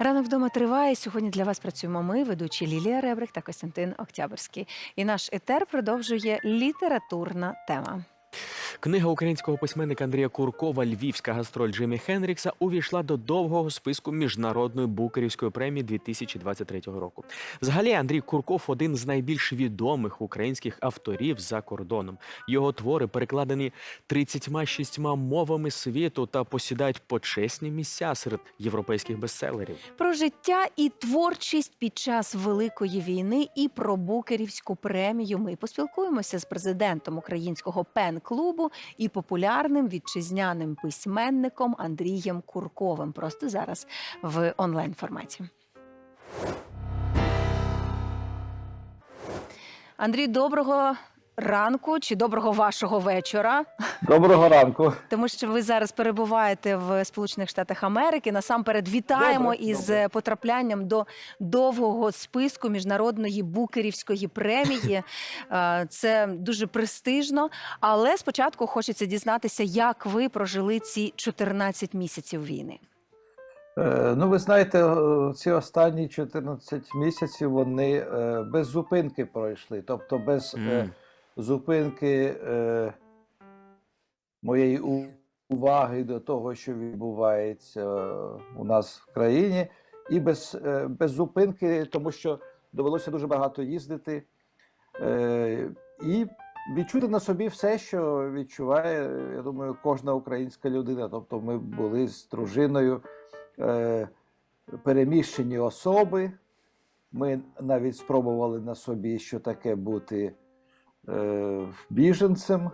Ранок вдома триває. Сьогодні для вас працюємо ми, ведучі Лілія Ребрик та Костянтин Октябрьський. І наш етер продовжує літературна тема. Книга українського письменника Андрія Куркова Львівська гастроль Джимі Хенрікса увійшла до довгого списку міжнародної букерівської премії 2023 року. Взагалі, Андрій Курков один з найбільш відомих українських авторів за кордоном. Його твори перекладені 36 мовами світу та посідають почесні місця серед європейських бестселерів. Про життя і творчість під час великої війни і про букерівську премію. Ми поспілкуємося з президентом українського і популярним вітчизняним письменником Андрієм Курковим. Просто зараз в онлайн форматі. Андрій, доброго ранку чи доброго вашого вечора. Доброго ранку. Тому що ви зараз перебуваєте в Сполучених Штатах Америки. Насамперед вітаємо Добре, із добре. потраплянням до довгого списку міжнародної букерівської премії. Е, Це дуже престижно. Але спочатку хочеться дізнатися, як ви прожили ці 14 місяців війни. Е, Ну, ви знаєте, ці останні 14 місяців вони е, без зупинки пройшли. Тобто без М. зупинки е, моєї уваги до того, що відбувається у нас в країні, і без, е, без зупинки, тому що довелося дуже багато їздити. Е, І відчути на собі все, що відчуває, я думаю, кожна українська людина. Тобто, ми були з дружиною е, переміщені особи. Ми навіть спробували на собі, що таке бути біженцем.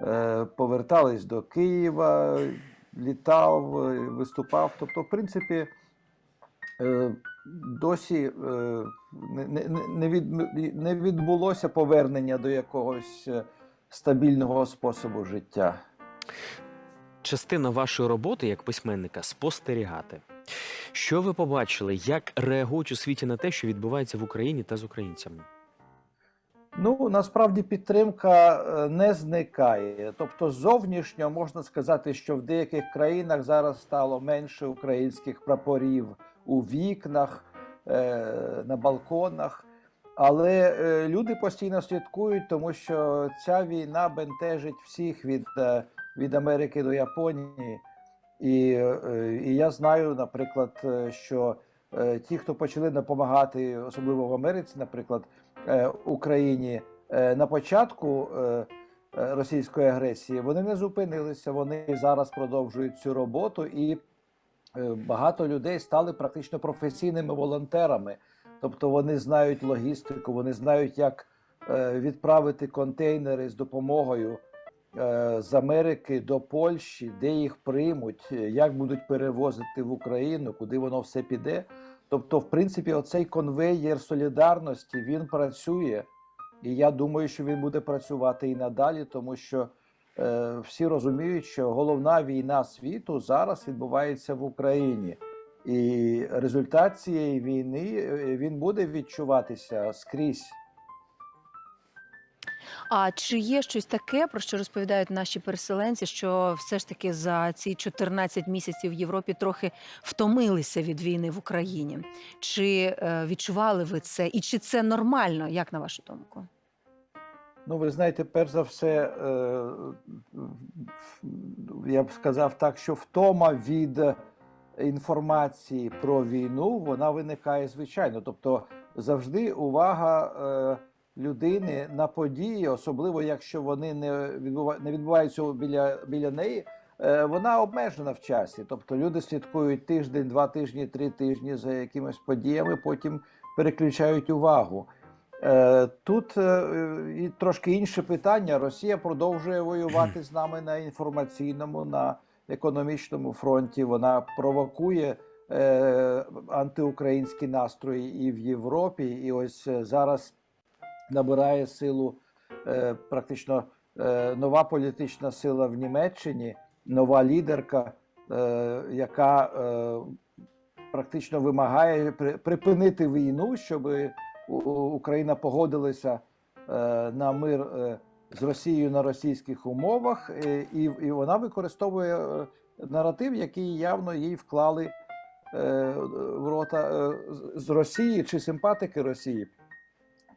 Е, повертались до Києва, літав, е, виступав. Тобто, в принципі, е, досі е, не, не, не, від, не відбулося повернення до якогось е, стабільного способу життя. Частина вашої роботи як письменника спостерігати. Що ви побачили, як реагують у світі на те, що відбувається в Україні та з українцями? Ну, насправді підтримка е, не зникає. Тобто, зовнішньо можна сказати, що в деяких країнах зараз стало менше українських прапорів у вікнах, е, на балконах. Але е, люди постійно слідкують, тому що ця війна бентежить всіх від, від Америки до Японії. І, і я знаю, наприклад, що ті, хто почали допомагати, особливо в Америці, наприклад, Україні е, на початку е, е, російської агресії, вони не зупинилися. Вони зараз продовжують цю роботу, і е, багато людей стали практично професійними волонтерами. Тобто вони знають логістику, вони знають, як е, відправити контейнери з допомогою е, з Америки до Польщі, де їх приймуть, е, як будуть перевозити в Україну, куди воно все піде. Тобто, в принципі, оцей конвеєр солідарності він працює, і я думаю, що він буде працювати і надалі, тому що е, всі розуміють, що головна війна світу зараз відбувається в Україні. І результат цієї війни е, він буде відчуватися скрізь. А чи є щось таке, про що розповідають наші переселенці, що все ж таки за ці 14 місяців в Європі трохи втомилися від війни в Україні? Чи е, відчували ви це? І чи це нормально, як на вашу думку? Ну, ви знаєте, перш за все, е, я б сказав так, що втома від інформації про війну вона виникає звичайно. Тобто завжди увага е, людини на події, особливо якщо вони не відбува- не відбуваються біля, біля неї. е, Вона обмежена в часі, тобто люди слідкують тиждень, два тижні, три тижні за якимись подіями, потім переключають увагу. Е, Тут е, трошки інше питання. Росія продовжує воювати з нами на інформаційному, на економічному фронті. Вона провокує антиукраїнські настрої і в Європі. І ось зараз набирає силу е, практично е, нова політична сила в Німеччині, нова лідерка, е, яка е, практично вимагає при- припинити війну, щоб Україна погодилася е, на мир е, з Росією на російських умовах, е, і, і вона використовує е, наратив, який явно їй вклали е, в рота е, з Росії чи симпатики Росії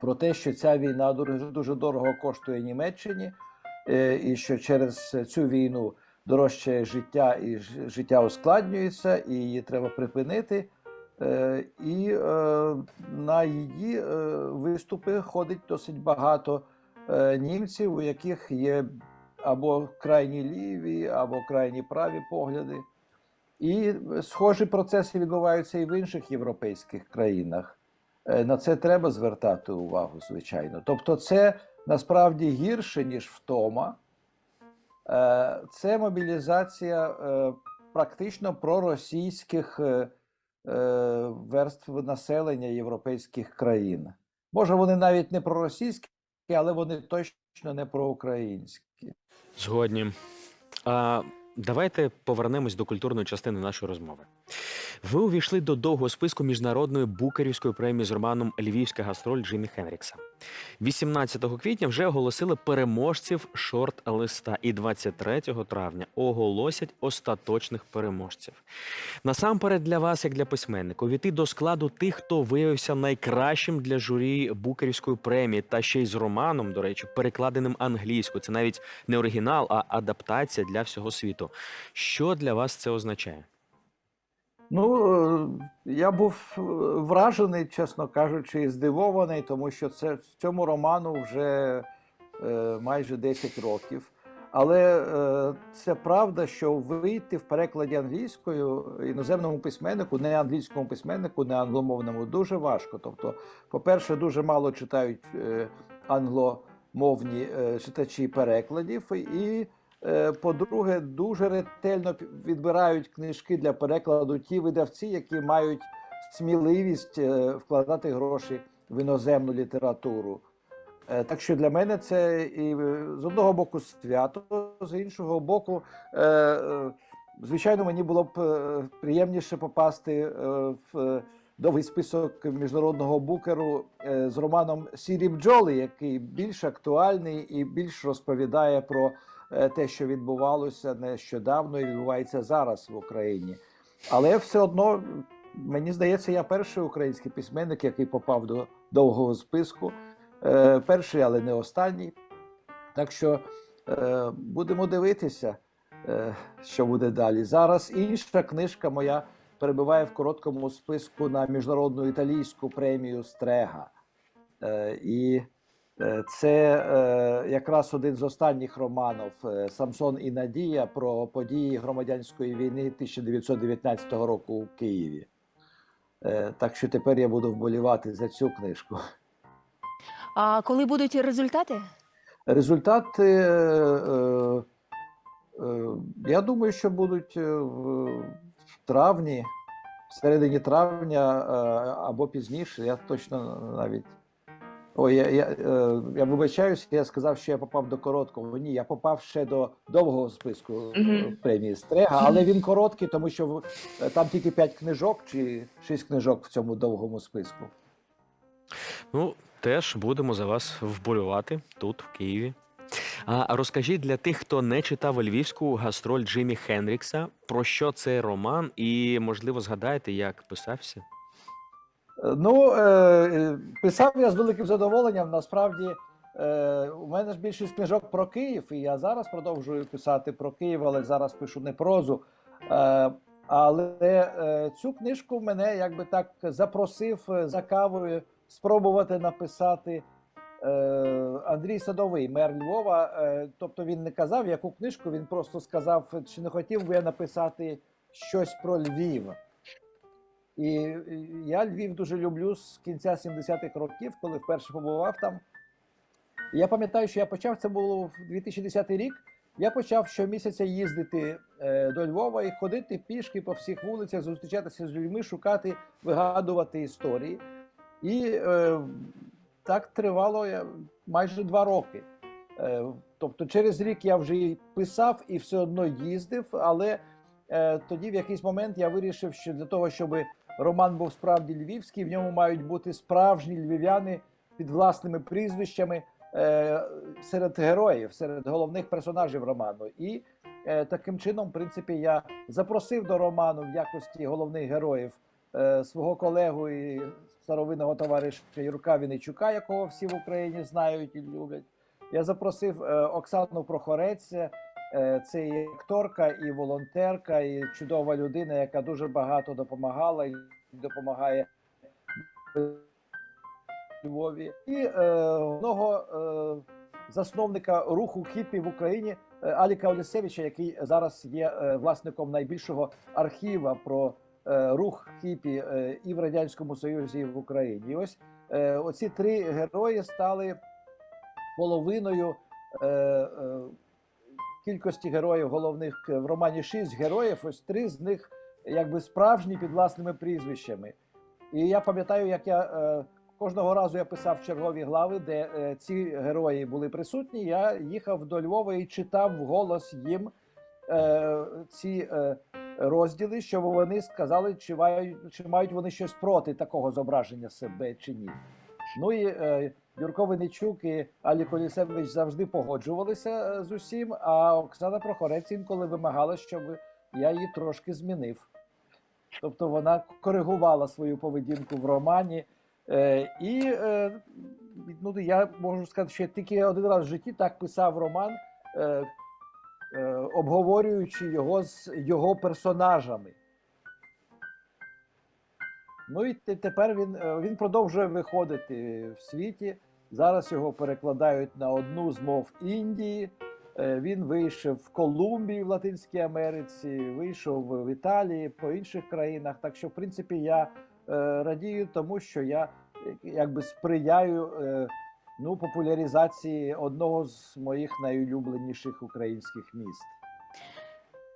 про те, що ця війна дуже, дорого коштує Німеччині, е, і що через цю війну дорожче життя і життя ускладнюється, і її треба припинити. Е, І е, на її виступи ходить досить багато німців, у яких є або крайні ліві, або крайні праві погляди. І схожі процеси відбуваються і в інших європейських країнах. Е, На це треба звертати увагу, звичайно. Тобто, це насправді гірше, ніж втома. Е, Це мобілізація е, практично проросійських верств населення європейських країн. Може, вони навіть не проросійські, але вони точно не проукраїнські. Згодні. А, давайте повернемось до культурної частини нашої розмови. Ви увійшли до довгого списку міжнародної букерівської премії з романом Львівська гастроль Джиммі Хенрікса. 18 квітня вже оголосили переможців шорт-листа, і 23 травня оголосять остаточних переможців. Насамперед для вас, як для письменника, увійти до складу тих, хто виявився найкращим для журі Букерівської премії, та ще й з романом, до речі, перекладеним англійською. Це навіть не оригінал, а адаптація для всього світу. Що для вас це означає? Ну, е, я був е, вражений, чесно кажучи, і здивований, тому що це в цьому роману вже е, майже 10 років. Але е, це правда, що вийти в перекладі англійською іноземному письменнику, не англійському письменнику, не англомовному, дуже важко. Тобто, по-перше, дуже мало читають е, англомовні е, читачі перекладів, і Е, По-друге, дуже ретельно відбирають книжки для перекладу ті видавці, які мають сміливість е, вкладати гроші в іноземну літературу. Е, Так що для мене це і е, з одного боку свято, з іншого боку, е, е, звичайно, мені було б е, приємніше попасти е, в е, довгий список міжнародного букеру е, з романом Сірі бджоли, який більш актуальний і більш розповідає про е, те, що відбувалося нещодавно і відбувається зараз в Україні. Але все одно, мені здається, я перший український письменник, який попав до довгого списку. Е, Перший, але не останній. Так що е, будемо дивитися, е, що буде далі. Зараз інша книжка моя перебуває в короткому списку на міжнародну італійську премію Стрега. Е, І е, це е, якраз один з останніх романів е, Самсон і Надія про події громадянської війни 1919 року у Києві. Е, Так що тепер я буду вболівати за цю книжку. А коли будуть результати? Результати, е, е, е, я думаю, що будуть е, в в травні, в середині травня е, або пізніше. Я точно навіть. Ой, я, я, е, я вибачаюся, я сказав, що я попав до короткого. Ні, я попав ще до довгого списку е, Мгм. премії Стрега, але він короткий, тому що в- е, там тільки 5 книжок чи 6 книжок в цьому довгому списку. Ну, теж будемо за вас вболювати тут, в Києві. А розкажіть для тих, хто не читав львівську гастроль Джиммі Хендрікса, про що цей роман, і, можливо, згадаєте, як писався? Ну, е, писав я з великим задоволенням. Насправді, е, у мене ж більшість книжок про Київ, і я зараз продовжую писати про Київ, але зараз пишу не прозу. Е, але е, цю книжку мене якби так запросив е, за кавою спробувати написати е, Андрій Садовий, мер Львова. Е, тобто він не казав, яку книжку, він просто сказав, чи не хотів би я написати щось про Львів. І я Львів дуже люблю з кінця 70-х років, коли вперше побував там. Я пам'ятаю, що я почав, це було в 2010 рік. Я почав щомісяця їздити е, до Львова і ходити пішки по всіх вулицях, зустрічатися з людьми, шукати, вигадувати історії. І е, так тривало я майже два роки. Е, тобто, через рік я вже і писав і все одно їздив, але е, тоді в якийсь момент я вирішив, що для того, щоб роман був справді львівський, в ньому мають бути справжні львів'яни під власними прізвищами е, серед героїв, серед головних персонажів роману. І е, таким чином, в принципі, я запросив до роману в якості головних героїв е, свого колегу і старовинного товариша Юрка Вінничука, якого всі в Україні знають і люблять. Я запросив е, Оксану Прохорець. Е, Це і акторка, і волонтерка, і чудова людина, яка дуже багато допомагала і допомагає Львові. І е, одного е, засновника руху хіпі в Україні Аліка Олісевича, який зараз є власником найбільшого архіва про рух хіпі і в радянському Союзі, і в Україні. І ось оці три герої стали половиною кількості героїв головних в романі шість героїв. Ось три з них якби справжні під власними прізвищами. І я пам'ятаю, як я е, кожного разу я писав чергові глави, де е, ці герої були присутні. Я їхав до Львова і читав вголос їм е, ці е, розділи, щоб вони сказали, чи мають, чи мають вони щось проти такого зображення себе чи ні. Ну і е, Юрко Винничук і Алі Колісевич завжди погоджувалися е, з усім, а Оксана Прохорець інколи вимагала, щоб я її трошки змінив. Тобто вона коригувала свою поведінку в романі. Е, і е, ну, я можу сказати, що я тільки один раз в житті так писав роман, е, е, обговорюючи його з його персонажами. Ну і тепер він, е, він продовжує виходити в світі. Зараз його перекладають на одну з мов Індії. Е, Він вийшов в Колумбії в Латинській Америці, вийшов в Італії, по інших країнах. Так що, в принципі, я е, радію тому, що я якби сприяю ну, популяризації одного з моїх найулюбленіших українських міст.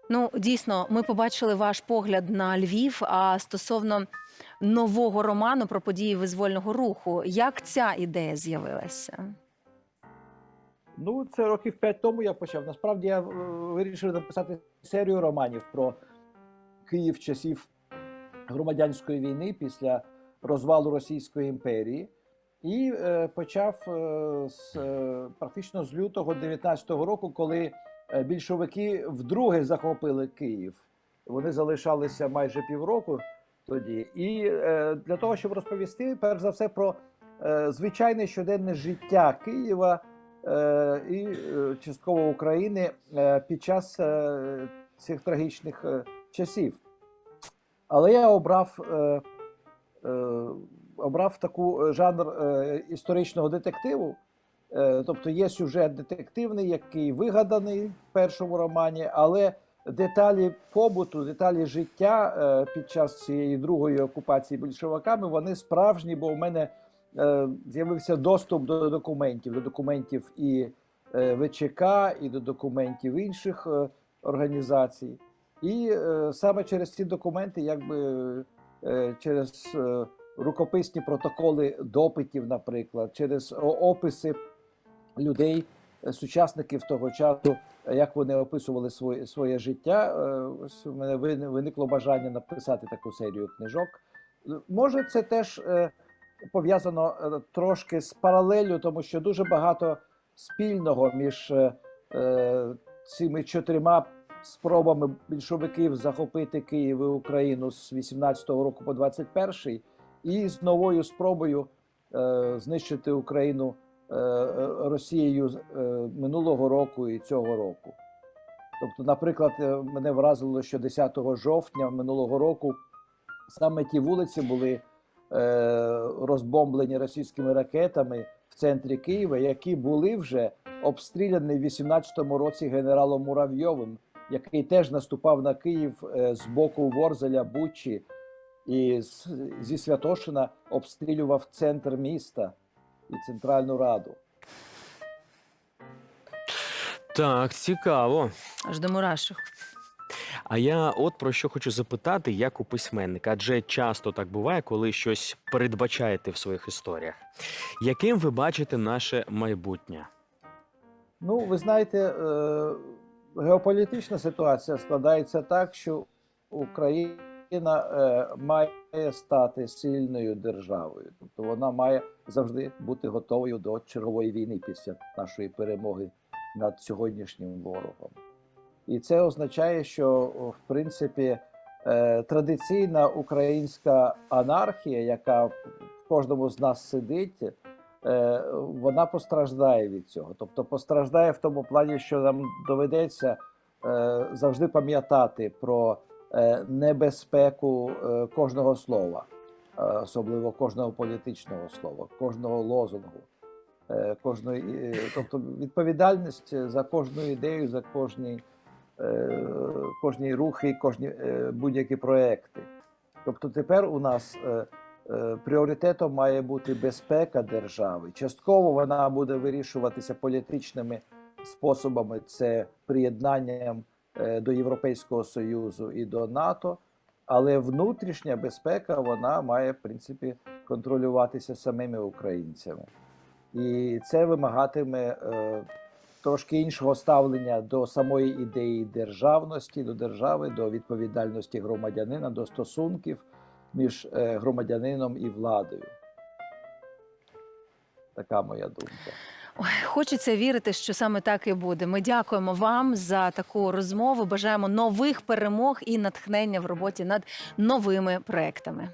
Ну, дійсно, ми побачили ваш погляд на Львів. А стосовно нового роману про події визвольного руху, як ця ідея з'явилася? Ну, це років п'ять тому я почав. Насправді я е, вирішив написати серію романів про Київ часів громадянської війни після розвалу Російської імперії. І е, почав е, з, е, практично з лютого 19-го року, коли е, більшовики вдруге захопили Київ. Вони залишалися майже півроку тоді. І е, для того, щоб розповісти, перш за все, про е, звичайне щоденне життя Києва е, і е, частково України е, під час е, цих трагічних е, часів. Але я обрав, е, е, обрав таку е, жанр е, історичного детективу. Е, тобто є сюжет детективний, який вигаданий в першому романі, але деталі побуту, деталі життя е, під час цієї другої окупації більшовиками, вони справжні, бо у мене е, з'явився доступ до документів, до документів і е, ВЧК, і до документів інших організацій. І саме через ці документи, якби через рукописні протоколи допитів, наприклад, через описи людей, сучасників того часу, як вони описували своє, своє життя. е, у мене виникло бажання написати таку серію книжок. Може, це теж е, пов'язано е, трошки з паралеллю, тому що дуже багато спільного між цими чотирма спробами більшовиків захопити Київ і Україну з 18-го року по 21-й, і з новою спробою знищити Україну Росією е, минулого року і цього року. Тобто, наприклад, е, мене вразило, що 10 жовтня минулого року саме ті вулиці були е, розбомблені російськими ракетами в центрі Києва, які були вже обстріляні в 18-му році генералом Муравйовим, який теж наступав на Київ е, з боку Ворзеля, Бучі і зі Святошина обстрілював центр міста і центральну раду. Так, цікаво. Аж до мурашок. А я от про що хочу запитати, як у письменника, адже часто так буває, коли щось передбачаєте в своїх історіях. Яким ви бачите наше майбутнє? Ну, ви знаєте, е, геополітична ситуація складається так, що Україна е, має стати сильною державою, тобто вона має завжди бути готовою до чергової війни після нашої перемоги над сьогоднішнім ворогом. І це означає, що в принципі е, традиційна українська анархія, яка в кожному з нас сидить, е, вона постраждає від цього. Тобто постраждає в тому плані, що нам доведеться завжди пам'ятати про небезпеку е, кожного слова, е, особливо кожного політичного слова, кожного лозунгу. е, Кожної, е, тобто відповідальність за кожну ідею, за кожний, е, кожні рухи, кожні е, будь-які проекти. Тобто тепер у нас е, е, пріоритетом має бути безпека держави. Частково вона буде вирішуватися політичними способами: це приєднанням е, до Європейського Союзу і до НАТО. Але внутрішня безпека вона має в принципі контролюватися самими українцями. І це вимагатиме е, трошки іншого ставлення до самої ідеї державності, до держави, до відповідальності громадянина, до стосунків між е, громадянином і владою. Така моя думка. Ой, хочеться вірити, що саме так і буде. Ми дякуємо вам за таку розмову. Бажаємо нових перемог і натхнення в роботі над новими проектами.